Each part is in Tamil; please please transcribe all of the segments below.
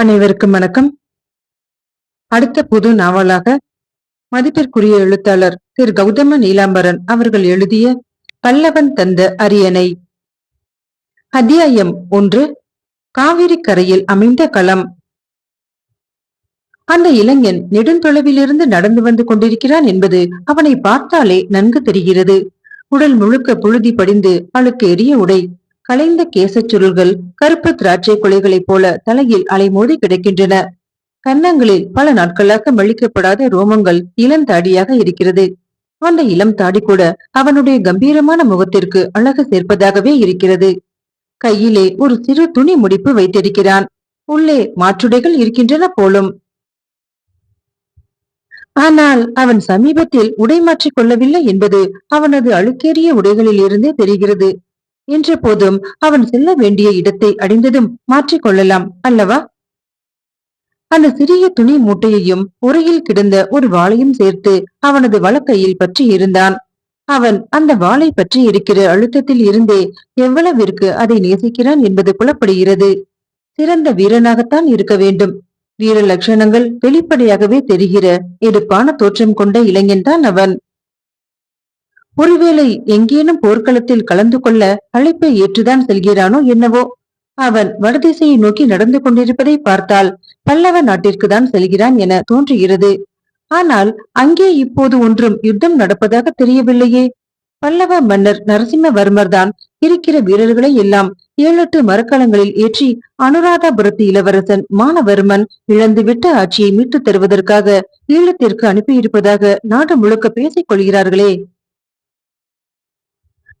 அனைவருக்கும் வணக்கம். அடுத்த புது நாவலாக மதிப்பிற்குரிய எழுத்தாளர் திரு கௌதம நீலாம்பரன் அவர்கள் எழுதிய பல்லவன் தந்த அரியணை. அத்தியாயம் ஒன்று காவிரி கரையில் அமைந்த களம். அந்த இளைஞன் நெடுந்தொலைவிலிருந்து நடந்து வந்து கொண்டிருக்கிறான் என்பது அவனை பார்த்தாலே நன்கு தெரிகிறது. உடல் முழுக்க புழுதி படிந்து அழுக்கு எரிய உடை. கலைந்த கேசச் சுருள்கள் கருப்பு திராட்சை கொலைகளைப் போல தலையில் அலைமோதி கிடக்கின்றன. கன்னங்களில் பல நாட்களாக மழிக்கப்படாத ரோமங்கள் இளந்தாடியாக இருக்கிறது. அந்த இளம் தாடி கூட அவனுடைய கம்பீரமான முகத்திற்கு அழகு சேர்ப்பதாகவே இருக்கிறது. கையிலே ஒரு சிறு துணி முடிப்பு வைத்திருக்கிறான். உள்ளே மாற்றுடைகள் இருக்கின்றன போலும். ஆனால் அவன் சமீபத்தில் உடை மாற்றிக் கொள்ளவில்லை என்பது அவனது அழுக்கேறிய உடைகளில் இருந்தே தெரிகிறது. என்ற போதும் அவன் செல்ல வேண்டிய இடத்தை அடைந்ததும் மாற்றிக்கொள்ளலாம் அல்லவா? அந்த சிறிய துணி மூட்டையையும் உரையில் கிடந்த ஒரு வாளையும் சேர்த்து அவனது வழக்கையில் பற்றி இருந்தான். அவன் அந்த வாளை பற்றி இருக்கிற அழுத்தத்தில் இருந்தே எவ்வளவிற்கு அதை நேசிக்கிறான் என்பது புலப்படுகிறது. சிறந்த வீரனாகத்தான் இருக்க வேண்டும். வீர லட்சணங்கள் வெளிப்படையாகவே தெரிகிற எடுப்பான தோற்றம் கொண்ட இளைஞன்தான் அவன். ஒருவேளை எங்கேனும் போர்க்களத்தில் கலந்து கொள்ள அழைப்பை ஏற்றுதான் செல்கிறானோ என்னவோ? அவன் வடதிசையை நோக்கி நடந்து கொண்டிருப்பதை பார்த்தால் பல்லவ நாட்டிற்கு தான் செல்கிறான் என தோன்றுகிறது. ஆனால் அங்கே இப்போது ஒன்றும் யுத்தம் நடப்பதாக தெரியவில்லையே. பல்லவ மன்னர் நரசிம்மவர்மர் தான் இருக்கிற வீரர்களை எல்லாம் ஏழெட்டு மரக்கலங்களில் ஏற்றி அனுராதாபுரத்து இளவரசன் மானவர்மன் இழந்துவிட்ட ஆட்சியை மீட்டுத் தருவதற்காக ஈழத்திற்கு அனுப்பியிருப்பதாக நாடு முழுக்க பேசிக் கொள்கிறார்களே.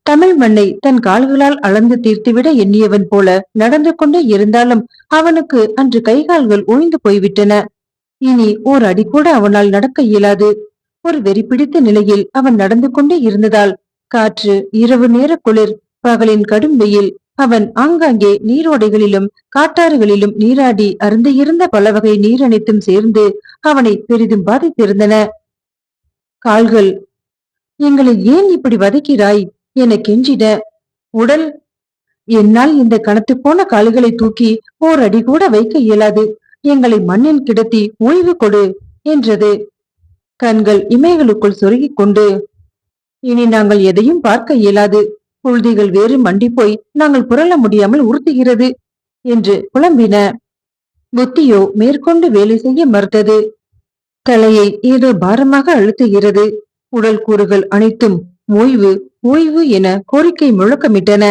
தமிழ் மண்ணை தன் கால்களால் அளந்து தீர்த்துவிட எண்ணியவன் போல நடந்து கொண்டே இருந்தாலும் அவனுக்கு அன்று கைகால்கள் ஓய்ந்து போய்விட்டன. இனி ஓர் அடி கூட அவனால் நடக்க இயலாது. ஒரு வெறி பிடித்த நிலையில் அவன் நடந்து கொண்டே இருந்ததால் காற்று இரவு நேர குளிர் பகலின் கடும் வெயில் அவன் ஆங்காங்கே நீரோடைகளிலும் காட்டாறுகளிலும் நீராடி அருந்தியிருந்த இருந்த பல வகை நீர் அனைத்தும் சேர்ந்து அவனை பெரிதும் பாதித்திருந்தன. கால்கள் எங்களை ஏன் இப்படி வதைக்கிறாய்? என கெஞ்சிட. உடல். என்னால் இந்த கணத்து போன கால்களை தூக்கி ஓர் அடி கூட வைக்க இயலாது. எங்களை மண்ணில் கிடத்தி ஓய்வு கொடு என்றது. கண்கள் இமைகளுக்குள் சொருகிக் கொண்டு. இனி நாங்கள் எதையும் பார்க்க இயலாது. புழுதிகள் வேறு மண்டி போய் நாங்கள் புரள முடியாமல் உறுத்துகிறது என்று புலம்பின. புத்தியோ மேற்கொண்டு வேலை செய்ய மறுத்தது. தலையை ஏதோ பாரமாக அழுத்துகிறது. உடல் கூறுகள் அனைத்தும் ஓய்வு. ஓய்வு என கோரிக்கை முழக்கமிட்டன.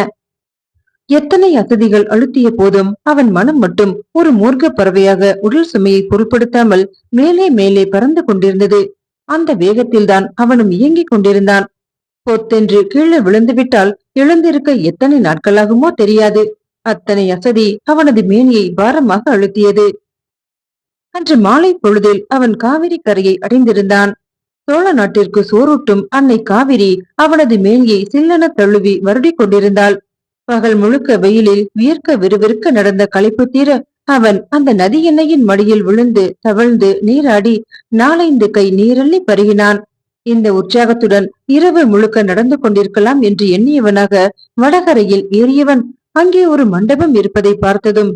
எத்தனை அசதிகள் அழுத்திய போதும் அவன் மனம் மட்டும் ஒரு மூர்க்க பறவையாக உடல் சுமையை பொருட்படுத்தாமல் மேலே மேலே பறந்து கொண்டிருந்தது. அந்த வேகத்தில்தான் அவனும் இயங்கிக் கொண்டிருந்தான். பொத்தென்று கீழே விழுந்துவிட்டால் எழுந்திருக்க எத்தனை நாட்களாகுமோ தெரியாது. அத்தனை அசதி அவனது மேனியை பாரமாக அழுத்தியது. அன்று மாலை பொழுதில் அவன் காவிரி கரையை அடைந்திருந்தான். சோழ நாட்டிற்கு சோறூட்டும் அன்னை காவிரி அவனது மேனியை சில்லென தழுவி வருடிக் கொண்டிருந்தாள். பகல் முழுக்க வெயிலில் வியர்க்க விறுவிறுக்க நடந்த களைப்பு தீர அவன் அந்த நதி எண்ணெயின் மடியில் விழுந்து தவழ்ந்து நீராடி நாலைந்து கை நீரள்ளி பருகினான். இந்த உற்சாகத்துடன் இரவு முழுக்க நடந்து கொண்டிருக்கலாம் என்று எண்ணியவனாக வடகரையில் ஏறியவன் அங்கே ஒரு மண்டபம் இருப்பதை பார்த்ததும்.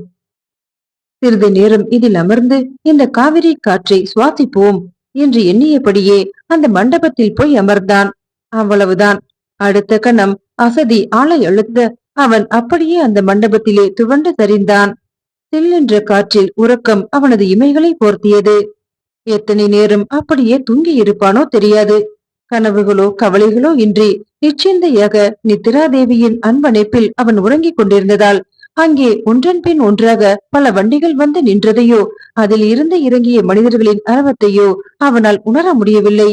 சிறிது நேரம் இதில் அமர்ந்து இந்த காவிரி காற்றை சுவாசிப்போம். என்று எண்ணியபடியே அந்த மண்டபத்தில் போய் அமர்ந்தான். அவ்வளவுதான். அடுத்த கணம் அசதி ஆளை அழுத்த அவன் அப்படியே அந்த மண்டபத்திலே துவண்டு சரிந்தான். சில்லென்ற காற்றில் உறக்கம் அவனது இமைகளை போர்த்தியது. எத்தனை நேரம் அப்படியே தூங்கி இருப்பானோ தெரியாது. கனவுகளோ கவலைகளோ இன்றி நிச்சயந்தையாக நித்திராதேவியின் அன்பணைப்பில் அவன் உறங்கிக் கொண்டிருந்ததால் அங்கே ஒன்றன் பின் ஒன்றாக பல வண்டிகள் வந்து நின்றதையோ அதில் இருந்து இறங்கிய மனிதர்களின் அரவத்தையோ அவனால் உணர முடியவில்லை.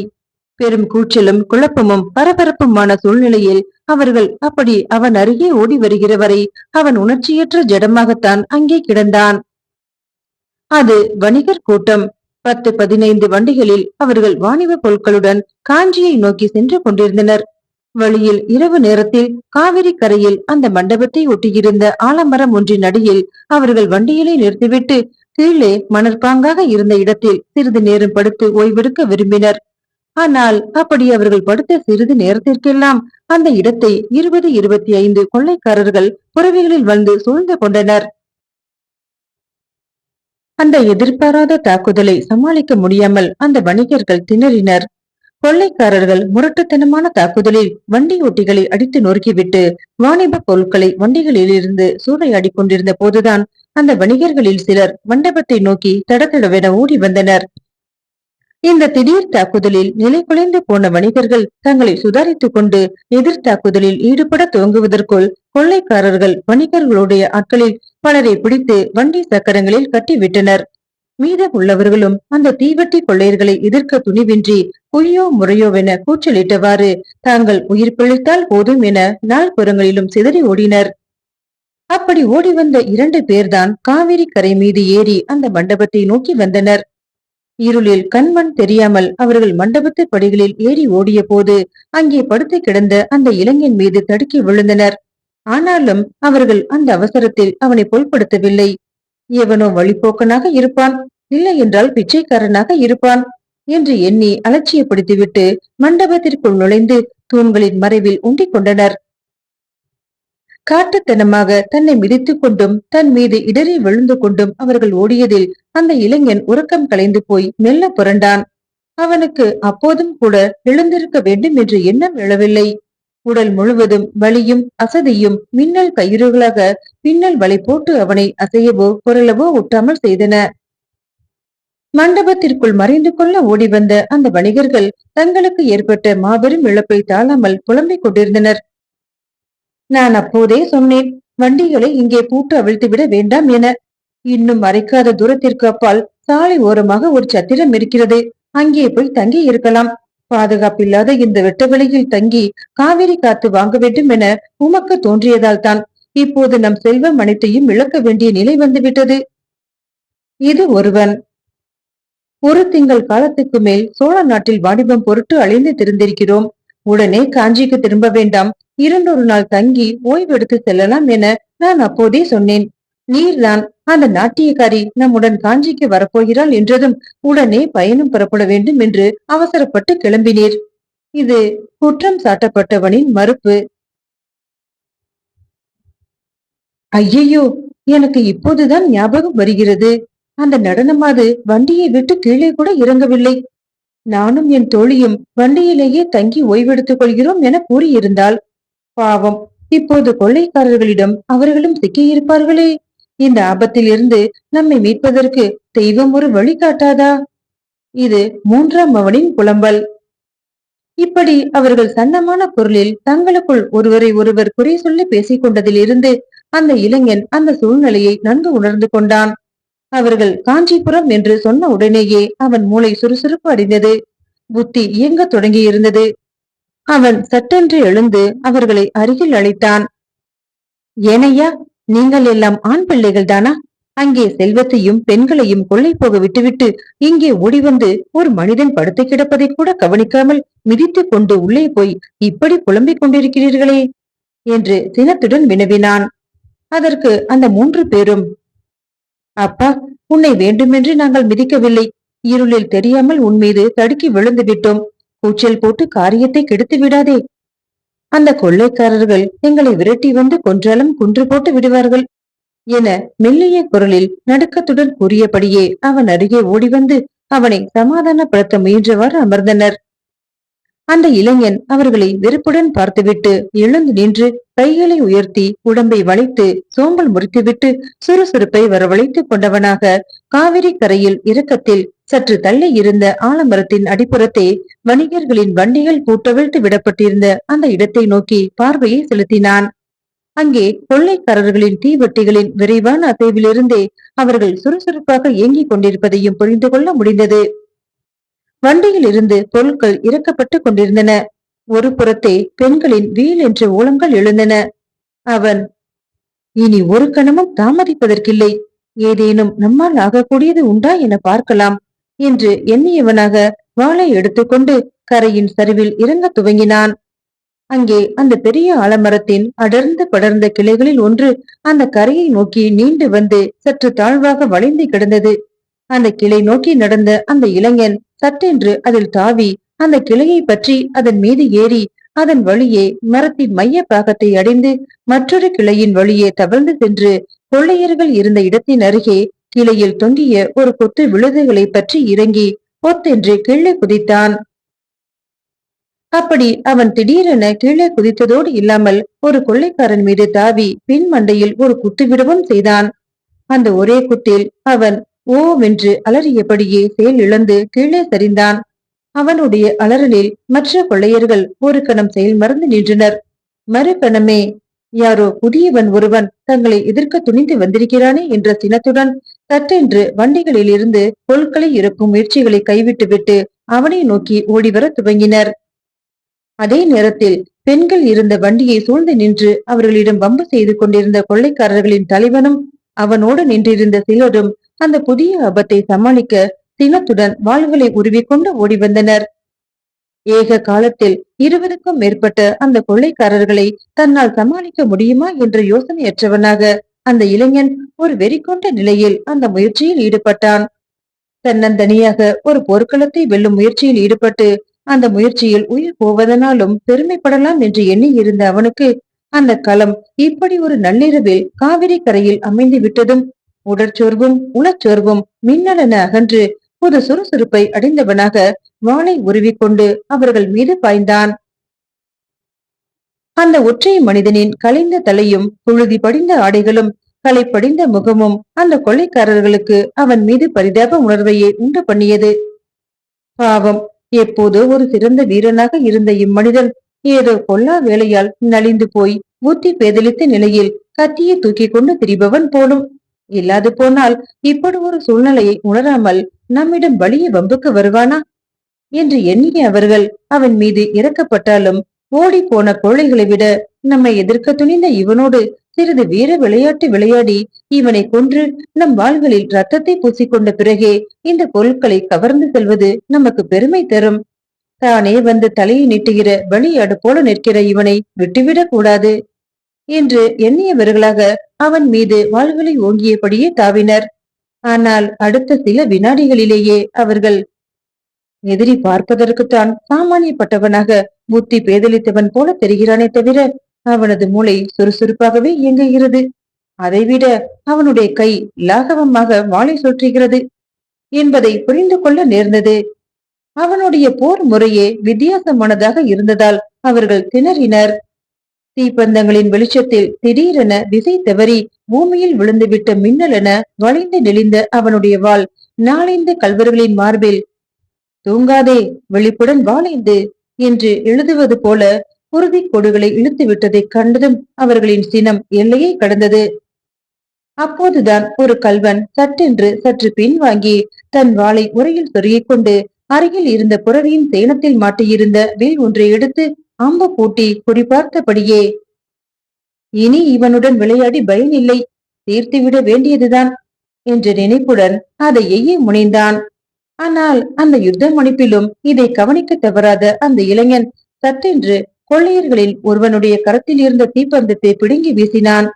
பெரும் கூச்சலும் குழப்பமும் பரபரப்புமான சூழ்நிலையில் அவர்கள் அப்படி அவன் அருகே ஓடி வருகிற வரை அவன் உணர்ச்சியற்ற ஜடமாகத்தான் அங்கே கிடந்தான். அது வணிகர் கூட்டம். பத்து பதினைந்து வண்டிகளில் அவர்கள் வாணிப பொருட்களுடன் காஞ்சியை நோக்கி சென்று கொண்டிருந்தனர். வழியில் இரவு நேரத்தில் காவிரி கரையில் அந்த மண்டபத்தை ஒட்டியிருந்த ஆலமரம் ஒன்றின் அடியில் அவர்கள் வண்டியிலே நிறுத்திவிட்டு கீழே மணற்பாங்காக இருந்த இடத்தில் சிறிது நேரம் படுத்து ஓய்வெடுக்க விரும்பினர். ஆனால் அப்படி அவர்கள் படுத்த சிறிது நேரத்திற்கெல்லாம் அந்த இடத்தை இருபது இருபத்தி ஐந்து கொள்ளைக்காரர்கள் புறவிகளில் வந்து சூழ்ந்து கொண்டனர். அந்த எதிர்பாராத தாக்குதலை சமாளிக்க முடியாமல் அந்த வணிகர்கள் திணறினர். கொள்ளைக்காரர்கள் முரட்டுத்தனமான தாக்குதலில் வண்டி ஓட்டிகளை அடித்து நொறுக்கிவிட்டு வாணிப பொருட்களை வண்டிகளில் இருந்து சூறையாடி கொண்டிருந்த போதுதான் அந்த வணிகர்களில் சிலர் மண்டபத்தை நோக்கி தடத்தடவென ஓடி வந்தனர். இந்த திடீர் தாக்குதலில் நிலை குலைந்து போன வணிகர்கள் தங்களை சுதாரித்துக் கொண்டு எதிர் தாக்குதலில் ஈடுபட துவங்குவதற்குள் கொள்ளைக்காரர்கள் வணிகர்களுடைய ஆட்களில் பலரை பிடித்து வண்டி சக்கரங்களில் கட்டிவிட்டனர். மீதம் உள்ளவர்களும் அந்த தீவட்டி கொள்ளையர்களை எதிர்க்க துணிவின்றி பொய்யோ முறையோவென கூச்சலிட்டவாறு தாங்கள் உயிர் பிழைத்தால் போதும் என நால்புறங்களிலும் சிதறி ஓடினர். அப்படி ஓடி வந்த இரண்டு பேர்தான் காவிரி கரை மீது ஏறி அந்த மண்டபத்தை நோக்கி வந்தனர். இருளில் கண்மண் தெரியாமல் அவர்கள் மண்டபத்து படிகளில் ஏறி ஓடிய போது அங்கே படுத்து கிடந்த அந்த இளைஞன் மீது தடுக்கி விழுந்தனர். ஆனாலும் அவர்கள் அந்த அவசரத்தில் அவனை பொருட்படுத்தவில்லை. எவனோ வழிபோக்கனாக இருப்பான் இல்லை என்றால் பிச்சைக்காரனாக இருப்பான் என்று எண்ணி அலட்சியப்படுத்திவிட்டு மண்டபத்திற்குள் நுழைந்து தூண்களின் மறைவில் உண்டிக் கொண்டனர். காட்டுத்தனமாக தன்னை மிதித்துக் கொண்டும் தன் மீது இடறி விழுந்து கொண்டும் அவர்கள் ஓடியதில் அந்த இளைஞன் உறக்கம் கலைந்து போய் மெல்ல புரண்டான். அவனுக்கு அப்போதும் கூட எழுந்திருக்க வேண்டும் என்று எண்ணம் எழவில்லை. உடல் முழுவதும் வலியும் அசதியும் மின்னல் கயிறுகளாக பின்னல் வலை போட்டு அவனை அசையவோ குரலவோ ஒட்டாமல் செய்தன. மண்டபத்திற்குள் மறைந்து கொள்ள ஓடி வந்த அந்த வணிகர்கள் தங்களுக்கு ஏற்பட்ட மாபெரும் இழப்பை தாழாமல் புலம்பிக் கொண்டிருந்தனர். நான் அப்போதே சொன்னேன் வண்டிகளை இங்கே பூட்டு அவிழ்த்து விட வேண்டாம் என. இன்னும் மறைக்காத தூரத்திற்கு அப்பால் சாலை ஓரமாக ஒரு சத்திரம் இருக்கிறது. அங்கே போய் தங்கி இருக்கலாம் பாதுகாப்பில்லாத இந்த வெட்டவெளியில் தங்கி காவிரி காத்து வாங்க வேண்டும் என உமக்கு தோன்றியதால் தான் இப்போது நம் செல்வம் அனைத்தையும் இழக்க வேண்டிய நிலை வந்துவிட்டது. இது ஒருவன். ஒரு திங்கள் காலத்துக்கு மேல் சோழ நாட்டில் வாணிபம் பொருட்டு அழிந்து திருந்திருக்கிறோம். உடனே காஞ்சிக்கு திரும்ப வேண்டாம். இரண்டொரு நாள் தங்கி ஓய்வெடுத்து செல்லலாம் என நான் அப்போதே சொன்னேன். நீர்தான். அந்த நாட்டியக்காரி நம்முடன் காஞ்சிக்கு வரப்போகிறாள் என்றதும் உடனே பயணம் புறப்பட வேண்டும் என்று அவசரப்பட்டு கிளம்பினீர். இது குற்றம் சாட்டப்பட்டவனின் மறுப்பு. ஐயையோ எனக்கு இப்போதுதான் ஞாபகம் வருகிறது. அந்த நடனமாது வண்டியை விட்டு கீழே கூட இறங்கவில்லை. நானும் என் தோழியும் வண்டியிலேயே தங்கி ஓய்வெடுத்துக் கொள்கிறோம் என கூறியிருந்தாள். பாவம் இப்போது கொள்ளைக்காரர்களிடம் அவர்களும் சிக்கியிருப்பார்களே. இந்த ஆபத்தில் இருந்து நம்மை மீட்பதற்கு தெய்வம் ஒரு வழி காட்டாதா? இது மூன்றாம் அவனின் புலம்பல். இப்படி அவர்கள் சன்னமான பொருளில் தங்களுக்குள் ஒருவரை ஒருவர் குறை சொல்லி பேசிக் கொண்டதிலிருந்து அந்த இளைஞன் அந்த சூழ்நிலையை நன்கு உணர்ந்து கொண்டான். அவர்கள் காஞ்சிபுரம் என்று சொன்ன உடனேயே அவன் மூளை சுறுசுறுப்பு அடைந்தது. புத்தி இயங்க தொடங்கி இருந்தது அவன் சட்டென்று எழுந்து அவர்களை அருகில் அழைத்தான். ஏனையா நீங்கள் எல்லாம் ஆண் பிள்ளைகள் தானா? அங்கே செல்வத்தையும் பெண்களையும் கொள்ளை போக விட்டுவிட்டு இங்கே ஓடி வந்து ஒரு மனிதன் படுத்து கிடப்பதை கூட கவனிக்காமல் மிதித்துக் கொண்டு உள்ளே போய் இப்படி புலம்பிக் கொண்டிருக்கிறீர்களே என்று சினத்துடன் வினவினான். அதற்கு அந்த மூன்று பேரும் அப்பா உன்னை வேண்டுமென்று நாங்கள் மிதிக்கவில்லை. இருளில் தெரியாமல் உன் மீது தடுக்கி விழுந்து விட்டோம் கூச்சல் போட்டு காரியத்தை கெடுத்து விடாதே. அந்த கொள்ளைக்காரர்கள் எங்களை விரட்டி வந்து கொன்றாலும் குன்று போட்டு விடுவார்கள். என மெல்லிய குரலில் நடுக்கத்துடன் கூறியபடியே அவன் அருகே ஓடி வந்து அவனை சமாதானப்படுத்த முயன்றவாறு அமர்ந்தனர். அந்த இளைஞன் அவர்களை வெறுப்புடன் பார்த்துவிட்டு எழுந்து நின்று கைகளை உயர்த்தி உடம்பை வளைத்து சோம்பல் முறித்துவிட்டு சுறுசுறுப்பை வரவழைத்துக் கொண்டவனாக காவிரி கரையில் இறக்கத்தில் சற்று தள்ளி இருந்த ஆலமரத்தின் அடிப்புறத்தே வணிகர்களின் வண்டிகள் கூட்டவிழ்த்து விடப்பட்டிருந்த அந்த இடத்தை நோக்கி பார்வையை செலுத்தினான். அங்கே கொள்ளைக்காரர்களின் தீவட்டிகளின் விரைவான அசைவிலிருந்தே அவர்கள் சுறுசுறுப்பாக இயங்கிக் கொண்டிருப்பதையும் புரிந்து கொள்ள முடிந்தது. வண்டியில் இருந்து பொருட்கள் இறக்கப்பட்டு கொண்டிருந்தன. ஒரு புறத்தே பெண்களின் வீல் என்ற ஓலங்கள் எழுந்தன. அவன் இனி ஒரு கணமும் தாமதிப்பதற்கில்லை. ஏதேனும் நம்மால் ஆகக்கூடியது உண்டா என பார்க்கலாம். என்று எண்ணியவனாக வாளை எடுத்துக்கொண்டு கரையின் சரிவில் இறங்க துவங்கினான். அங்கே அந்த பெரிய ஆலமரத்தின் அடர்ந்து படர்ந்த கிளைகளில் ஒன்று அந்த கரையை நோக்கி நீண்டு வந்து சற்று தாழ்வாக வளைந்து கிடந்தது. அந்த கிளை நோக்கி நடந்த அந்த இளைஞன் சட்டென்று அதில் தாவி அந்த கிளையை பற்றி அதன் மீது ஏறி அதன் வழியே மரத்தின் மைய பாகத்தை அடைந்து மற்றொரு கிளையின் வழியே தவழ்ந்து சென்று கொள்ளையர்கள் இருந்த இடத்தின் அருகே கிளையில் தொங்கிய ஒரு கொத்து விழுதுகளை பற்றி இறங்கி பொத்தென்று கீழே குதித்தான். அப்படி அவன் திடீரென கீழே குதித்ததோடு இல்லாமல் ஒரு கொள்ளைக்காரன் மீது தாவி பின் மண்டையில் ஒரு குத்து விடவும் செய்தான். அந்த ஒரே குத்தில் அவன் ஓவென்று அலறியபடியே செயல் இழந்து கீழே சரிந்தான். அவனுடைய அலறலில் மற்ற கொள்ளையர்கள் ஒரு கணம் செயல் மறந்து நின்றனர். மறுகணமே யாரோ புதியவன் ஒருவன் தங்களை எதிர்க்க துணிந்து வந்திருக்கிறானே என்ற சினத்துடன் சட்டென்று வண்டிகளில் இருந்து பொருட்களை இறக்கும் முயற்சிகளை கைவிட்டுவிட்டு அவனை நோக்கி ஓடிவர துவங்கினர். அதே நேரத்தில் பெண்கள் இருந்த வண்டியை சூழ்ந்து நின்று அவர்களிடம் வம்பு செய்து கொண்டிருந்த கொள்ளைக்காரர்களின் தலைவனும் அவனோடு நின்றிருந்த சிலரும் அந்த புதிய ஆபத்தை சமாளிக்க சினத்துடன் வாள்களை உருவிக்கொண்டு ஓடி வந்தனர். ஏக காலத்தில் இருபதுக்கும் மேற்பட்ட அந்த கொள்ளைக்காரர்களை தன்னால் சமாளிக்க முடியுமா என்ற யோசனையற்றவனாக அந்த இளைஞன் ஒரு வெறிக்கொண்ட நிலையில் அந்த முயற்சியில் ஈடுபட்டான். தன்னந்தனியாக ஒரு போர்க்களத்தை வெல்லும் முயற்சியில் ஈடுபட்டு அந்த முயற்சியில் உயிர் போவதனாலும் பெருமைப்படலாம் என்று எண்ணி இருந்த அவனுக்கு அந்த களம் இப்படி ஒரு நள்ளிரவில் காவிரி கரையில் அமைந்து விட்டதும் உடற்சோர்வும் உளச்சோர்வும் மின்னலென அகன்று புது சுறுசுறுப்பை அடைந்தவனாக வாளை உருவிக்கொண்டு அவர்கள் மீது பாய்ந்தான். அந்த ஒற்றை மனிதனின் கலைந்த தலையும் புழுதி படிந்த ஆடைகளும் களை படிந்த முகமும் அந்த கொள்ளைக்காரர்களுக்கு அவன் மீது பரிதாப உணர்வையே உண்டு பண்ணியது. பாவம். எப்போதோ ஒரு சிறந்த வீரனாக இருந்த இம்மனிதன் ஏதோ கொல்லா வேலையால் நலிந்து போய் புத்தி பேதலித்த நிலையில் கத்தியை தூக்கி கொண்டு திரிபவன் போலும். இல்லாது போனால் இப்படி ஒரு சூழ்நிலையை உணராமல் நம்மிடம் வலிய வம்புக்கு வருவானா? என்று எண்ணிய அவர்கள் அவன் மீது இறக்கப்பட்டாலும் ஓடி போன கோழைகளை விட நம்மை எதிர்க்க துணிந்த இவனோடு சிறிது வீர விளையாட்டு விளையாடி இவனை கொன்று நம் வாள்களில் ரத்தத்தை பூசிக்கொண்ட பிறகே இந்த பொருட்களை கவர்ந்து செல்வது நமக்கு பெருமை தரும். தானே வந்து தலையை நீட்டுகிற வெளியாடு போல நிற்கிற இவனை விட்டுவிடக் கூடாது என்று எண்ணியவர்களாக அவன் மீது வாள்களை ஓங்கியபடியே தாவினர். ஆனால் அடுத்த சில வினாடிகளிலேயே அவர்கள் எதிரி பார்ப்பதற்குத்தான் சாமானியப்பட்டவனாக புத்தி பேதலித்தவன் போல தெரிகிறானே தவிர அவனது மூளை சுறுசுறுப்பாகவே இயங்குகிறது. அதைவிட அவனுடைய கை லாகவமாக வாளை சுற்றுகிறது என்பதை புரிந்து கொள்ள நேர்ந்தது. அவனுடைய போர் முறையே வித்தியாசமானதாக இருந்ததால் அவர்கள் திணறினர். தீப்பந்தங்களின் வெளிச்சத்தில் திடீரென திசை தவறி பூமியில் விழுந்துவிட்ட மின்னலென வளைந்து நெளிந்த அவனுடைய வாள் நாளைந்து கல்வர்களின் மார்பில் தூங்காதே வெளிப்புடன் வாழைந்து என்று எழுதுவது போல குருதி கொடுகளை இழுத்து விட்டதை கண்டதும் அவர்களின் சினம் எல்லையை கடந்தது. அப்போதுதான் ஒரு கல்வன் சட்டென்று சற்று பின்வாங்கி தன் வாளை உரையில் சொருகிக் கொண்டு அருகில் இருந்த புறவியின் சேனத்தில் மாட்டியிருந்த வில் ஒன்றை எடுத்து அம்பு பூட்டி குறிபார்த்தபடியே இனி இவனுடன் விளையாடி பயன் இல்லை தீர்த்துவிட வேண்டியதுதான் என்ற நினைப்புடன் அதை எய்ய முனைந்தான். ஆனால் அந்த யுத்த முனைப்பிலும் இதை கவனிக்க தவறாத அந்த இளைஞன் சட்டென்று கொள்ளையர்களில் ஒருவனுடைய கரத்தில் இருந்த தீப்பந்தத்தை பிடுங்கி வீசினான்.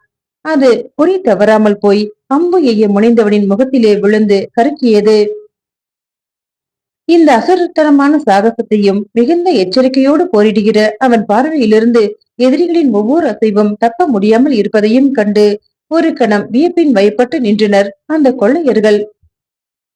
அது குறி தவறாமல் போய் அம்பு எய்ய முனைந்தவனின் முகத்திலே விழுந்து கருக்கியது. இந்த அசுரத்தனமான சாகசத்தையும் மிகுந்த எச்சரிக்கையோடு போரிடுகிற அவன் பார்வையிலிருந்து எதிரிகளின் ஒவ்வொரு அசைவும் தப்ப முடியாமல் இருப்பதையும் கண்டு ஒரு கணம் வியப்பின் வயப்பட்டு நின்றனர் அந்த கொள்ளையர்கள்.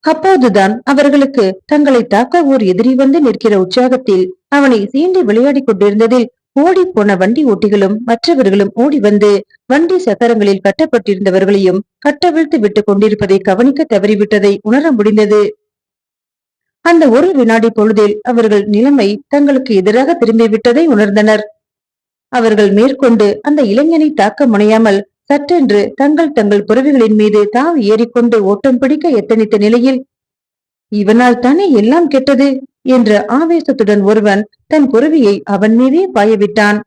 அப்போதுதான் அவர்களுக்கு தங்களை தாக்க ஓர் எதிரி வந்து நிற்கிற உற்சாகத்தில் அவனை சீண்டி விளையாடிக் கொண்டிருந்ததில் ஓடி போன வண்டி ஓட்டிகளும் மற்றவர்களும் ஓடி வந்து வண்டி சக்கரங்களில் கட்டப்பட்டிருந்தவர்களையும் கட்டவிழ்த்து விட்டுக் கொண்டிருப்பதை கவனிக்க தவறிவிட்டதை உணர முடிந்தது. அந்த ஒரு வினாடி பொழுதில் அவர்கள் நிலைமை தங்களுக்கு எதிராக திரும்பிவிட்டதை உணர்ந்தனர். அவர்கள் மேற்கொண்டு அந்த இளைஞனை தாக்க முனையாமல் சட்டென்று தங்கள் தங்கள் புறவிகளின் மீது தாவி ஏறிக்கொண்டு ஓட்டம் பிடிக்க எத்தனித்த நிலையில் இவனால் தானே எல்லாம் கெட்டது? என்ற ஆவேசத்துடன் ஒருவன் தன் புறவியை அவன் மீதே பாயவிட்டான்.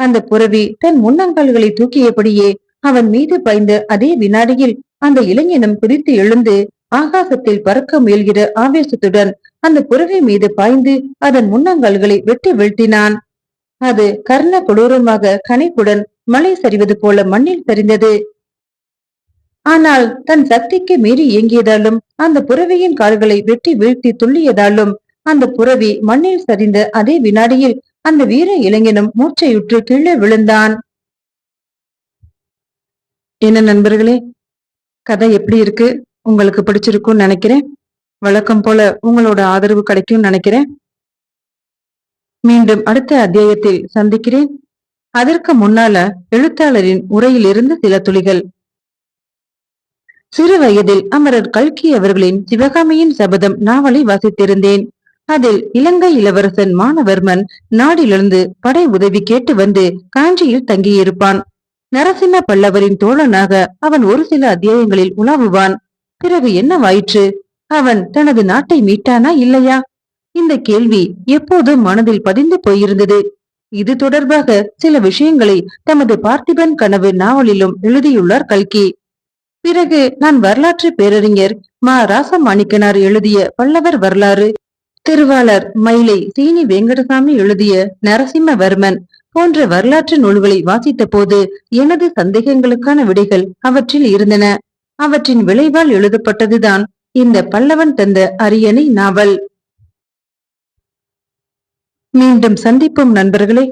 அந்த புறவி தன் முன்னங்கால்களை தூக்கியபடியே அவன் மீது பாய்ந்த அதே வினாடியில் அந்த இளைஞனும் குதித்து எழுந்து ஆகாசத்தில் பறக்க முயல்கிற ஆவேசத்துடன் அந்த புறவி மீது பாய்ந்து அதன் முன்னங்கால்களை வெட்டி வீழ்த்தினான். அது கர்ண கொடூரமாக கனைப்புடன் மழை சரிவது போல மண்ணில் சரிந்தது. ஆனால் தன் சக்திக்கு மீறி இயங்கியதாலும் அந்த புறவியின் கால்களை வெட்டி வீழ்த்தி துள்ளியதாலும் அந்த புறவி மண்ணில் சரிந்த அதே வினாடியில் அந்த வீர இளைஞனும் மூச்சையுற்று கீழே விழுந்தான். என்ன நண்பர்களே கதை எப்படி இருக்கு? உங்களுக்கு பிடிச்சிருக்கும்னு நினைக்கிறேன். வழக்கம் போல உங்களோட ஆதரவு கிடைக்கும்னு நினைக்கிறேன். மீண்டும் அடுத்த அத்தியாயத்தில் சந்திக்கிறேன். அதற்கு முன்னால எழுத்தாளரின் உரையிலிருந்து சில துளிகள். சிறு வயதில் அமரர் கல்கி அவர்களின் சிவகாமியின் சபதம் நாவலை வாசித்திருந்தேன். அதில் இலங்கை இளவரசன் மானவர்மன் நாடிலிருந்து படை உதவி கேட்டு வந்து காஞ்சியில் தங்கியிருப்பான். நரசிம்ம பல்லவரின் தோழனாக அவன் ஒரு சில அத்தியாயங்களில் உலாவுவான். பிறகு என்னவாயிற்று அவன் தனது நாட்டை மீட்டானா இல்லையா? இந்த கேள்வி எப்போதும் மனதில் பதிந்து போயிருந்தது. இது தொடர்பாக சில விஷயங்களை தமது பார்த்திபன் கனவு நாவலிலும் எழுதியுள்ளார் கல்கி. பிறகு நான் வரலாற்று பேரறிஞர் மா ராசமாணிக்கனார் எழுதிய பல்லவர் வரலாறு திருவாளர் மயிலை சீனி வெங்கடசாமி எழுதிய நரசிம்மவர்மன் போன்ற வரலாற்று நூல்களை வாசித்த போது எனது சந்தேகங்களுக்கான விடைகள் அவற்றில் இருந்தன. அவற்றின் விளைவால் எழுதப்பட்டதுதான் இந்த பல்லவன் தந்த அரியணை நாவல். மீண்டும் சந்திப்போம் நண்பர்களே.